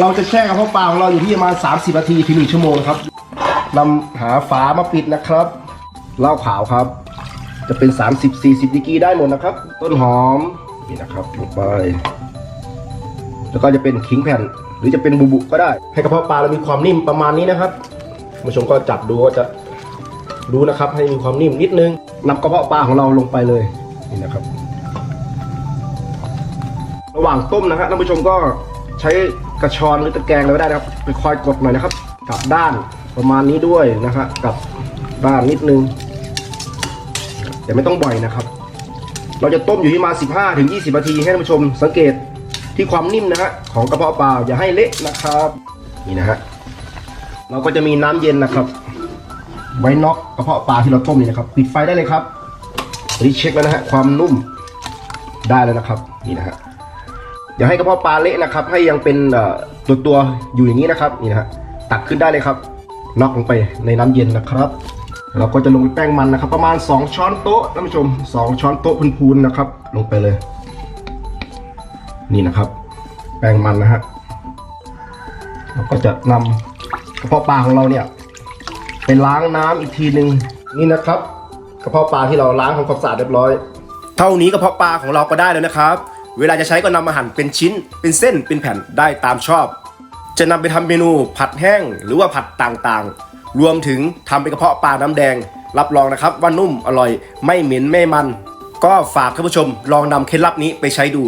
เราจะแช่กระเพาะปลาของเราอยู่ที่ประมาณ30นาทีถึง1ชั่วโมงครับนำหาฝามาปิดนะครับเหล้าขาวครับ จะเป็น 30-40ดีกรีได้หมดนะครับ ต้นหอมนี่นะครับลงไป แล้วก็จะเป็นขิงแผ่น หรือจะเป็นบุบุก็ได้ ให้กระเพาะปลาเรามีความนิ่มประมาณนี้นะครับผู้ชมก็จับดูก็จะดูนะครับ ให้มีความนิ่มนิดนึงนำกระเพาะปลาของเราลงไปเลยนี่นะครับ ระหว่างต้มนะฮะท่านผู้ชมก็ใช้ กระชอนหรือตะแกรงอะไรก็ได้นะครับไปคอยกดหน่อยนะครับกลับด้านประมาณนี้ด้วยนะฮะกลับด้านนิดนึง แต่ไม่ต้องบ่อยนะครับ เราจะต้มอยู่ที่มา 15ถึง20นาทีให้ท่านผู้ชม สังเกตที่ความนิ่มนะฮะของกระเพาะปลาอย่าให้เละนะครับนี่นะฮะเราก็จะมีน้ำเย็นนะครับ ไว้น็อกกระเพาะปลาที่เราต้มนี่นะครับปิดไฟได้เลยครับอันนี้เช็คแล้วนะฮะความนุ่มได้แล้วนะครับนี่นะฮะ อย่าให้กระเพาะปลาเละนะครับ ให้ยังเป็นตัวตัวๆอยู่อย่างนี้นะครับนี่นะฮะตักขึ้นได้เลยครับน็อกลงไปในน้ำเย็นนะครับ เราก็จะลงแป้งมันนะครับ ประมาณ 2 ช้อนโต๊ะท่านผู้ชม 2 ช้อนโต๊ะพูนๆนะครับ ลงไปเลย นี่นะครับ แป้งมันนะฮะเราก็จะนำกระเพาะปลาของเราเนี่ยไปล้างน้ำอีกทีหนึ่งนี่นะครับ กระเพาะปลาที่เราล้างทำความสะอาดเรียบร้อย เท่านี้กระเพาะปลาของเราก็ได้แล้วนะครับ เวลาจะใช้ก็นำมาหั่นเป็นชิ้น เป็นเส้นเป็นแผ่นได้ตามชอบ จะนำไปทำเมนูผัดแห้งหรือว่าผัดต่างๆ รวมถึงทำเป็นกระเพาะปลาน้ำแดง รับรองนะครับว่านุ่มอร่อยไม่เหม็นไม่มัน ก็ฝากท่านผู้ชมลองนำเคล็ดลับนี้ไปใช้ดู